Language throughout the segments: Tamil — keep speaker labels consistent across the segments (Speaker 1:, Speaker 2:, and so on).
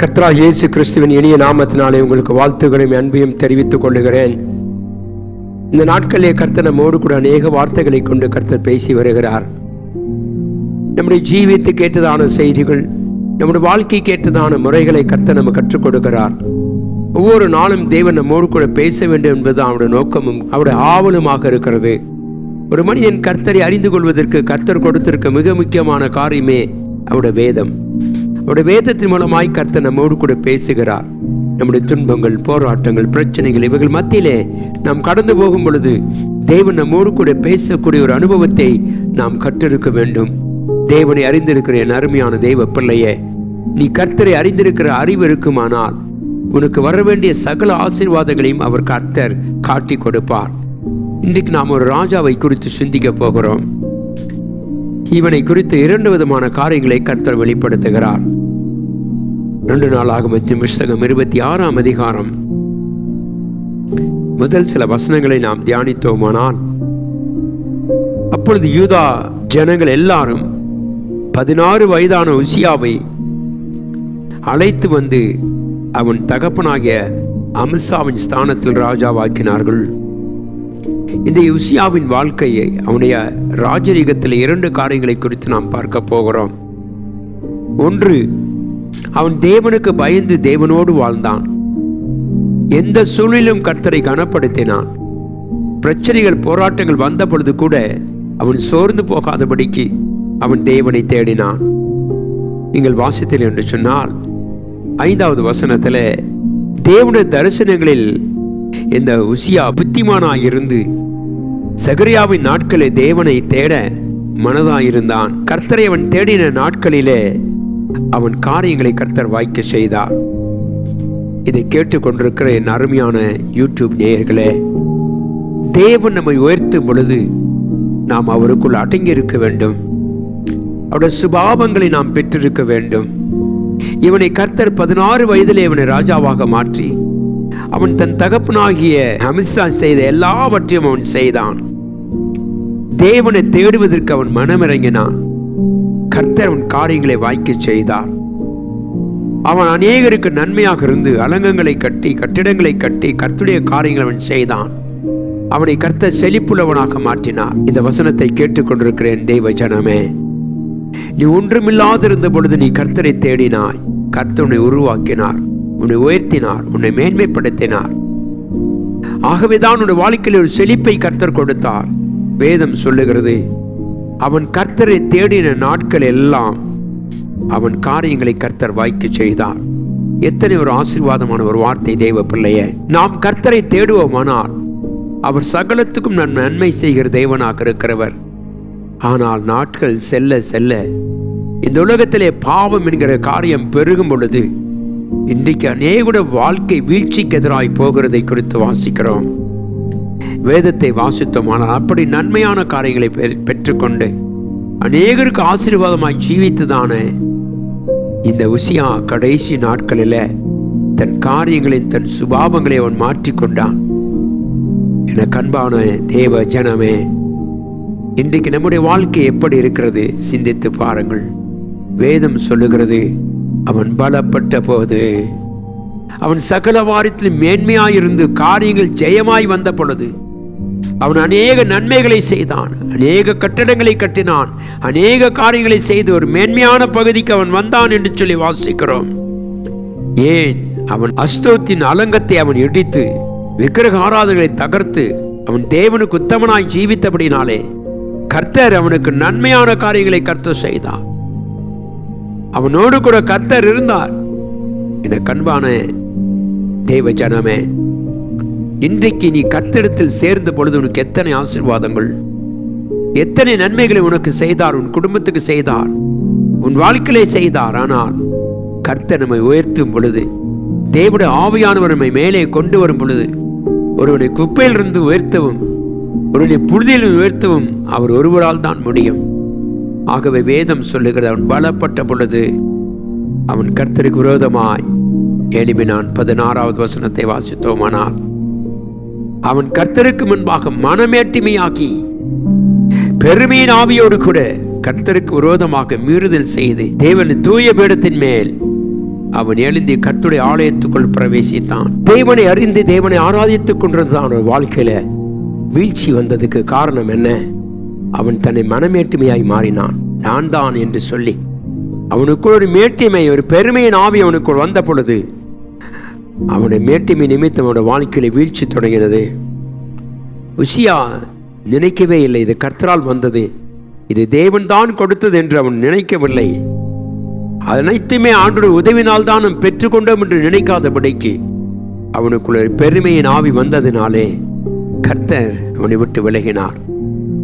Speaker 1: கத்ரா இயேசு கிறிஸ்துவின் இனிய நாமத்தினாலே உங்களுக்கு வாழ்த்துக்களையும் அன்பையும் தெரிவித்துக் கொள்ளுகிறேன். இந்த நாட்களிலே கர்த்தர் நம்மோடு கூட அநேக வார்த்தைகளை கொண்டு கர்த்தர் பேசி வருகிறார். நம்முடைய ஜீவித்து ஏற்றதான செய்திகள் நம்முடைய வாழ்க்கைக்கு ஏற்றதான முறைகளை கர்த்தர் நம்ம கற்றுக் கொடுக்கிறார். ஒவ்வொரு நாளும் தேவன் நம்மோடு கூட பேச வேண்டும் என்பது அவருடைய நோக்கமும் அவருடைய ஆவலுமாக இருக்கிறது. ஒரு மனிதன் கர்த்தரை அறிந்து கொள்வதற்கு கர்த்தர் கொடுத்திருக்க மிக முக்கியமான காரியமே அவருடைய வேதம். நம்முடைய வேதத்தின் மூலமாய் கர்த்தர் நம்மோடு கூட பேசுகிறார். நம்முடைய துன்பங்கள் போராட்டங்கள் பிரச்சனைகள் இவைகள் மத்தியிலே நாம் கடந்து போகும் பொழுது தேவன் நம்மோடு கூட பேசக்கூடிய ஒரு அனுபவத்தை நாம் கற்றிருக்க வேண்டும். தேவனை அறிந்திருக்கிற என் அருமையான தெய்வ பிள்ளையே நீ கர்த்தரை அறிந்திருக்கிற அறிவு இருக்குமானால் உனக்கு வர வேண்டிய சகல ஆசீர்வாதங்களையும் அவர் கர்த்தர் காட்டி கொடுப்பார். இன்றைக்கு நாம் ஒரு ராஜாவை குறித்து சிந்திக்க போகிறோம். இவனை குறித்து இரண்டு விதமான காரியங்களை கர்த்தர் வெளிப்படுத்துகிறார். ரெண்டு நாளாக மத்திய புஸ்தகம் இருபத்தி ஆறாம் அதிகாரம். முதல் சில வசனங்களை நாம் தியானித்தோமானால் அப்பொழுது யூதா ஜனங்கள் எல்லாரும் பதினாறு வயதான உசியாவை அழைத்து வந்து அவன் தகப்பனாகிய அமித்ஷாவின் ஸ்தானத்தில் ராஜாவாக்கினார்கள். இந்த உசியாவின் வாழ்க்கையை அவனுடைய ராஜரீகத்தில் இரண்டு காரியங்களை குறித்து நாம் பார்க்க போகிறோம். ஒன்று அவன் தேவனுக்கு பயந்து தேவனோடு வாழ்ந்தான். எந்த சூழலிலும் கர்த்தரை கனப்படுத்தினான். பிரச்சனைகள் போராட்டங்கள் வந்த பொழுது கூட அவன் சோர்ந்து போகாதபடிக்கு அவன் தேவனை தேடினான். நீங்கள் வாசித்தல் என்று சொன்னால் ஐந்தாவது வசனத்தில் தேவனுடைய தரிசனங்களில் இந்த உசியா புத்திமானாக இருந்து சகரியாவின் நாட்களில் தேவனை தேட மனதாயிருந்தான். கர்த்தரை அவன் தேடின நாட்களிலே அவன் காரியங்களை கர்த்தர் வாய்க்க செய்தார் இதை கேட்டுக்கொண்டிருக்கிற என் அருமையான யூடியூப் நேயர்களே தேவன் நம்மை உயர்த்தும் பொழுது நாம் அவருக்குள் அடங்கி இருக்க வேண்டும். அவருடைய சுபாவங்களை நாம் பெற்றிருக்க வேண்டும். இவனை கர்த்தர் பதினாறு வயதிலே இவனை ராஜாவாக மாற்றி அவன் தன் தகப்பனாகிய அமித்ஷா செய்த எல்லாவற்றையும் அவன் செய்தான். தேவனை தேடுவதற்கு அவன் மனமிறங்கினான். கர்த்தர் அவன் காரியங்களை வாய்க்க செய்தார். அவன் அநேகருக்கு நன்மையாக இருந்து அலங்கங்களை கட்டி கட்டிடங்களை கட்டி கர்த்துடைய காரியங்களை அவன் செய்தான். அவனை கர்த்தர் செழிப்புள்ளவனாக மாற்றினார். இந்த வசனத்தை கேட்டுக்கொண்டிருக்கிறேன் தெய்வ ஜனமே. நீ ஒன்றுமில்லாதிருந்த பொழுது நீ கர்த்தரை தேடினாய். கர்த்தனை உன்னை உருவாக்கினார் உன்னை உயர்த்தினார் உன்னை மேன்மைப்படுத்தினார். ஆகவேதான் உன்னுடைய வாழ்க்கையில் ஒரு செழிப்பை கர்த்தர் கொடுத்தார். வேதம் சொல்லுகிறது அவன் கர்த்தரை தேடின நாட்கள் எல்லாம் அவன் காரியங்களை கர்த்தர் வாய்க்க செய்தார். எத்தனை ஒரு ஆசீர்வாதமான ஒரு வார்த்தை தெய்வ பிள்ளைய. நாம் கர்த்தரை தேடுவோமானால் அவர் சகலத்துக்கும் நான் நன்மை செய்கிற தெய்வனாக இருக்கிறவர். ஆனால் நாட்கள் செல்ல செல்ல இந்த உலகத்திலே பாவம் என்கிற காரியம் பெருகும் பொழுது இன்றைக்கு அநேகுட வாழ்க்கை வீழ்ச்சிக்கு எதிராய் போகிறதை குறித்து வாசிக்கிறோம். வேதத்தை வாசித்தோமானால் அப்படி நன்மையான காரியங்களை பெற்றுக்கொண்டு அநேகருக்கு ஆசீர்வாதமாய் ஜீவித்ததான இந்த உசியா கடைசி நாட்களில் தன் காரியங்களின் தன் சுபாவங்களை அவன் மாற்றிக்கொண்டான். என கண்பான தேவ ஜனமே இன்றைக்கு நம்முடைய வாழ்க்கை எப்படி இருக்கிறது? சிந்தித்து பாருங்கள். வேதம் சொல்லுகிறது அவன் பலப்பட்ட போது அவன் சகல வாரத்திலும் மேன்மையாயிருந்து காரியங்கள் ஜெயமாய் வந்த பொழுது அவன் அநேக நன்மைகளை செய்தான். அநேக கட்டடங்களை கட்டினான். அநேக காரியங்களை செய்து ஒரு மேன்மையான பகுதிக்கு அவன் வந்தான் என்று சொல்லி வாசிக்கிறோம். ஏன்? அவன் அஸ்தோத்தின் அலங்கத்தை அவன் இடித்து விக்கிரக ஆராதனைகளை தகர்த்து அவன் தேவனுக்கு உத்தமனாய் ஜீவித்தபடினாலே கர்த்தர் அவனுக்கு நன்மையான காரியங்களை கர்த்தர் செய்தான் அவனோடு கூட கர்த்தர் இருந்தார். என கண்பான தேவ ஜனமே இன்றைக்கு நீ கர்த்தரிடத்தில் சேர்ந்த பொழுது உனக்கு எத்தனை ஆசீர்வாதங்கள்? எத்தனை நன்மைகளை உனக்கு செய்தார் உன் குடும்பத்துக்கு செய்தார் உன் வாழ்க்கையிலே செய்தார். ஆனால் கர்த்த நம்மை உயர்த்தும் பொழுது தேவனுடைய ஆவியானவர் நம்மை மேலே கொண்டு வரும் பொழுது ஒருவனை குப்பையிலிருந்து உயர்த்தவும் ஒருவனை புழுதியில் உயர்த்தவும் அவர் ஒருவரால் தான் முடியும். ஆகவே வேதம் சொல்லுகிறது அவன் பலப்பட்ட பொழுது அவன் கர்த்தருக்கு விரோதமாய் எளிமினான் பதினாறாவது வசனத்தை வாசித்தோமானால் அவன் கர்த்தருக்கு முன்பாக மனமேட்டிமையாக்கி பெருமையின் ஆவியோடு கூட கர்த்தருக்கு விரோதமாக மீறுதல் செய்து தேவன் தூய பீடத்தின் மேல் அவன் எழுந்து கர்த்துடைய ஆலயத்துக்குள் பிரவேசித்தான். தேவனை அறிந்து தேவனை ஆராதித்துக் கொண்டிருந்தான். அவன் வாழ்க்கையில வீழ்ச்சி வந்ததுக்கு காரணம் என்ன? அவன் தன்னை மனமேட்டுமையாய் மாறினான். நான் தான் என்று சொல்லி அவனுக்குள் ஒரு மேட்டிமை ஒரு பெருமையின் ஆவி அவனுக்குள் வந்த பொழுது அவனுடைய மேட்டிமை நிமித்தம் அவனுடைய வாழ்க்கையில வீழ்ச்சி தொடங்கினது. உசியா நினைக்கவே இல்லை இது கர்த்தரால் வந்தது. இது தேவன் தான் கொடுத்தது என்று அவன் நினைக்கவில்லை. அனைத்துமே ஆண்டு உதவினால் தான் நாம் பெற்றுக்கொண்டோம் என்று நினைக்காதபடிக்கு அவனுக்குள்ள ஒரு பெருமையின் ஆவி வந்ததினாலே கர்த்தர் அவனை விட்டு விலகினார்.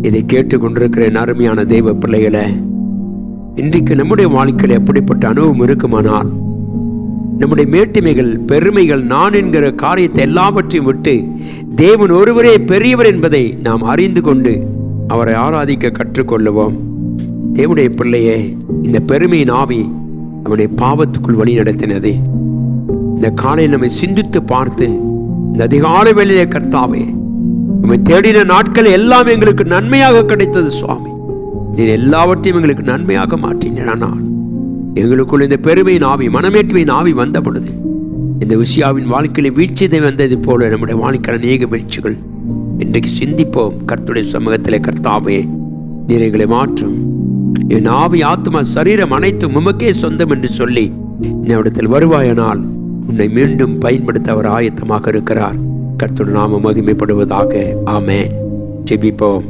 Speaker 1: இதை கேட்டுக்கொண்டிருக்கிற அருமையான தெய்வ பிள்ளைகளை இன்றைக்கு நம்முடைய வாழ்க்கையில் எப்படிப்பட்ட அனுபவம் இருக்குமானால் நம்முடைய மேட்டிமைகள் பெருமைகள் நான் என்கிற காரியத்தை எல்லாவற்றையும் விட்டு தேவன் ஒருவரே பெரியவர் என்பதை நாம் அறிந்து கொண்டு அவரை ஆராதிக்க கற்றுக்கொள்ளுவோம். தேவனுடைய பிள்ளையே இந்த பெருமையின் ஆவி அவனை பாவத்துக்குள் வழி நடத்தினது. இந்த காலையில் நம்மை சிந்தித்து பார்த்து இந்த அதிகாலை வேலையை கர்த்தாவே நம்மை தேடின நாட்கள் எல்லாம் எங்களுக்கு நன்மையாக கிடைத்தது சுவாமி. நீர் எல்லாவற்றையும் எங்களுக்கு நன்மையாக மாற்றினார் ஆனால் எங்களுக்குள் இந்த பெருமையின் ஆவி மனமேற்றுமையின் ஆவி வந்த பொழுது இந்த உசியாவின் வாழ்க்கையில வீழ்ச்சிதை வந்தது போல நம்முடைய வாழ்க்கையில் அநேக வீழ்ச்சிகள். இன்றைக்கு சிந்திப்போம் கர்த்துடைய சமூகத்திலே கர்த்தாவே நீர் எங்களை மாற்றும். என் ஆவி ஆத்மா சரீரம் அனைத்தும் உமக்கே சொந்தம் என்று சொல்லி என்னிடத்தில் வருவாயனால் உன்னை மீண்டும் பயன்படுத்த அவர் ஆயத்தமாக இருக்கிறார். கர்த்துடன் நாம மகிமைப்படுவதாக. ஆமே ஜெபிப்போம்.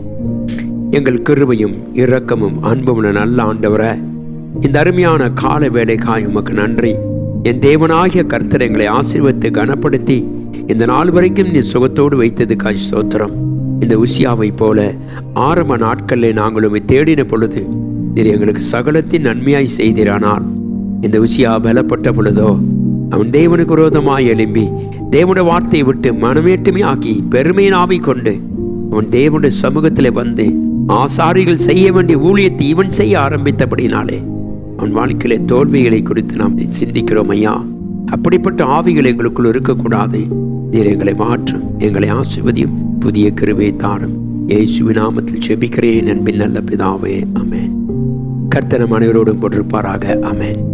Speaker 1: எங்கள் கிருபையும் இரக்கமும் அன்பும் நல்ல ஆண்டவரை இந்த அருமையான கால வேலைக்காய் உமக்கு நன்றி. என் தேவனாகிய கர்த்தர் எங்களை ஆசீர்வத்தை கனப்படுத்தி இந்த நாள் வரைக்கும் நீ சுகத்தோடு வைத்தது காய் சோத்திரம் இந்த உசியாவை போல ஆரம்ப நாட்களில் நாங்கள் தேடின பொழுது நீர் எங்களுக்கு சகலத்தின் நன்மையாய் செய்திரானால் இந்த உசியா பலப்பட்ட பொழுதோ அவன் தேவனுக்கு விரோதமாய் எழும்பி தேவனுடைய வார்த்தையை விட்டு மனமேட்டுமே ஆக்கி பெருமையின் ஆவி கொண்டு அவன் தேவனுடைய சமூகத்திலே வந்து ஆசாரிகள் செய்ய வேண்டிய ஊழியத்தை இவன் செய்ய ஆரம்பித்தபடினாலே அவன் வாழ்க்கையிலே தோல்விகளை குறித்து நாம் சிந்திக்கிறோம் ஐயா. அப்படிப்பட்ட ஆவிகள் எங்களுக்குள் இருக்கக்கூடாது. நீர் எங்களை மாற்றும் எங்களை ஆசிர்வதியும் புதிய கருவை தாரும். இயேசுவின் நாமத்தில் செபிக்கிறேன் என்பின் நல்ல பிதாவே அமேன் கர்த்தனம் அனைவரோடும் போட்டிருப்பாராக அமேன்